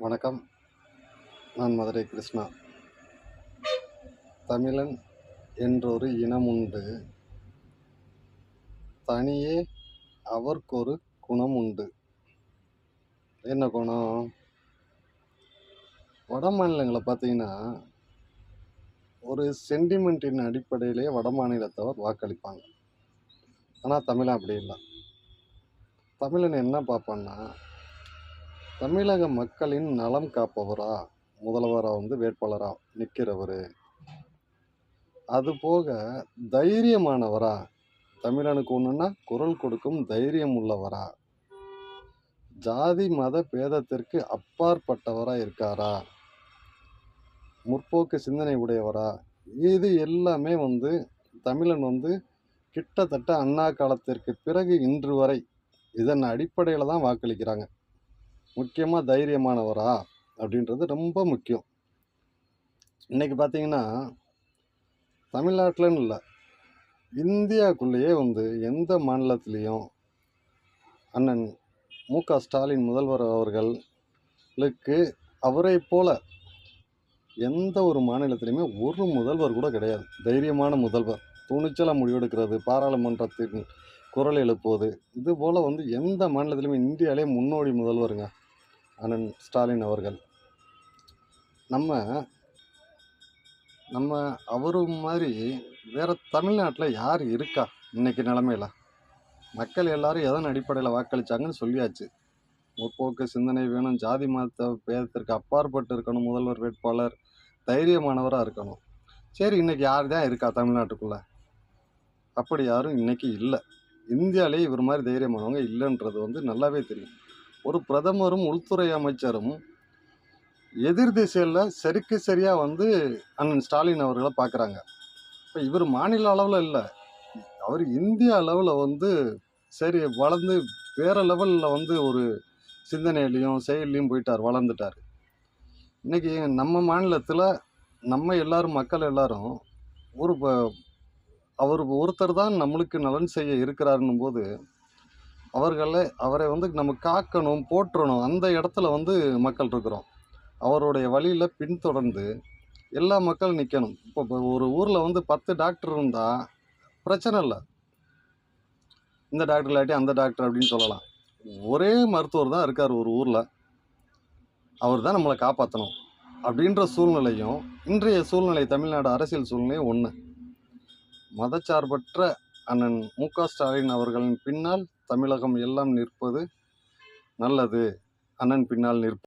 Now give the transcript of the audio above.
வணக்கம். நான் மதுரை கிருஷ்ணா. தமிழன் என்றொரு இனம் உண்டு. தனியே அவர்க்கொரு குணம் உண்டு. என்ன குணம்? வட மாநிலங்களை பார்த்தீங்கன்னா ஒரு சென்டிமெண்ட்டின் அடிப்படையிலே வட மாநிலத்தவர் வாக்களிப்பாங்க. ஆனால் தமிழன் அப்படி இல்லை. தமிழன் என்ன பார்ப்பான்னா தமிழக மக்களின் நலம் காப்பவரா? முதல்வராக வந்து வேட்பாளராக நிற்கிறவர் அதுபோக தைரியமானவரா? தமிழனுக்கு ஒன்றுன்னா குரல் கொடுக்கும் தைரியம் உள்ளவரா? ஜாதி மத பேதத்திற்கு அப்பாற்பட்டவராக இருக்காரா? முற்போக்கு சிந்தனை உடையவரா? இது எல்லாமே வந்து தமிழன் வந்து கிட்டத்தட்ட அண்ணா காலத்திற்கு பிறகு இன்று வரை இதன் அடிப்படையில் தான் வாக்களிக்கிறாங்க. முக்கியமாக தைரியமானவரா அப்படின்றது ரொம்ப முக்கியம். இன்றைக்கி பார்த்தீங்கன்னா தமிழ்நாட்டிலன்னு இல்லை இந்தியாவுக்குள்ளேயே வந்து எந்த மாநிலத்திலையும் அண்ணன் மு க ஸ்டாலின் முதல்வர் அவர்களுக்கு அவரை போல எந்த ஒரு மாநிலத்திலையுமே ஒரு முதல்வர் கூட கிடையாது. தைரியமான முதல்வர். துணிச்சலாக முடிவெடுக்கிறது பாராளுமன்றத்தின் குரல் எழுப்புவது இது போல் வந்து எந்த மாநிலத்திலையுமே இந்தியாவிலே முன்னோடி முதல்வருங்க. அண்ணன் ஸ்டாலின் அவர்கள். நம்ம நம்ம அவரு மாதிரி வேறு தமிழ்நாட்டில் யார் இருக்கா இன்றைக்கி நிலமையில? மக்கள் எல்லாரும் எதன் அடிப்படையில் வாக்களிச்சாங்கன்னு சொல்லியாச்சு. முற்போக்கு சிந்தனை வேணும் ஜாதி மத பேதத்திற்கு அப்பாற்பட்டு இருக்கணும் முதல்வர் வேட்பாளர் தைரியமானவராக இருக்கணும். சரி இன்றைக்கி யார் தான் இருக்கா தமிழ்நாட்டுக்குள்ள? அப்படி யாரும் இன்றைக்கி இல்லை. இந்தியாவிலே இவர் மாதிரி தைரியமானவங்க இல்லைன்றது வந்து நல்லாவே தெரியும். ஒரு பிரதமரும் உள்துறை அமைச்சரும் எதிர் திசையில் சரிக்கு சரியாக வந்து அண்ணன் ஸ்டாலின் அவர்களை பார்க்குறாங்க இப்போ இவர் மாநில அளவில் இல்லை. அவர் இந்திய அளவில் வந்து சரி வளர்ந்து வேற லெவலில் வந்து ஒரு சிந்தனையிலையும் செயல்லையும் போயிட்டார் வளர்ந்துட்டார். இன்றைக்கி நம்ம மாநிலத்தில் நம்ம எல்லாரும் மக்கள் எல்லாரும் ஒரு ப- அவர் ஒருத்தர் தான் நம்மளுக்கு நலன் செய்ய இருக்கிறாருன்னும் போது அவர்களை அவரை வந்து நம்ம காக்கணும் போற்றணும் அந்த இடத்துல வந்து மக்கள் இருக்கிறோம். அவருடைய வழியில் பின்தொடர்ந்து எல்லா மக்களும் நிற்கணும் இப்போ ஒரு ஊரில் வந்து பத்து டாக்டர் இருந்தால் பிரச்சனை இல்லை. இந்த டாக்டர் இல்லாட்டி அந்த டாக்டர் அப்படின்னு சொல்லலாம். ஒரே மருத்துவர் தான் இருக்கார் ஒரு ஊரில். அவர் தான் நம்மளை காப்பாற்றணும் அப்படின்ற சூழ்நிலையும் இன்றைய சூழ்நிலை தமிழ்நாடு அரசியல் சூழ்நிலையும் ஒன்று மதச்சார்பற்ற அண்ணன் மு க ஸ்டாலின் அவர்களின் பின்னால் தமிழகம் எல்லாம் நிற்பது நல்லது. அண்ணன் பின்னால் நிற்ப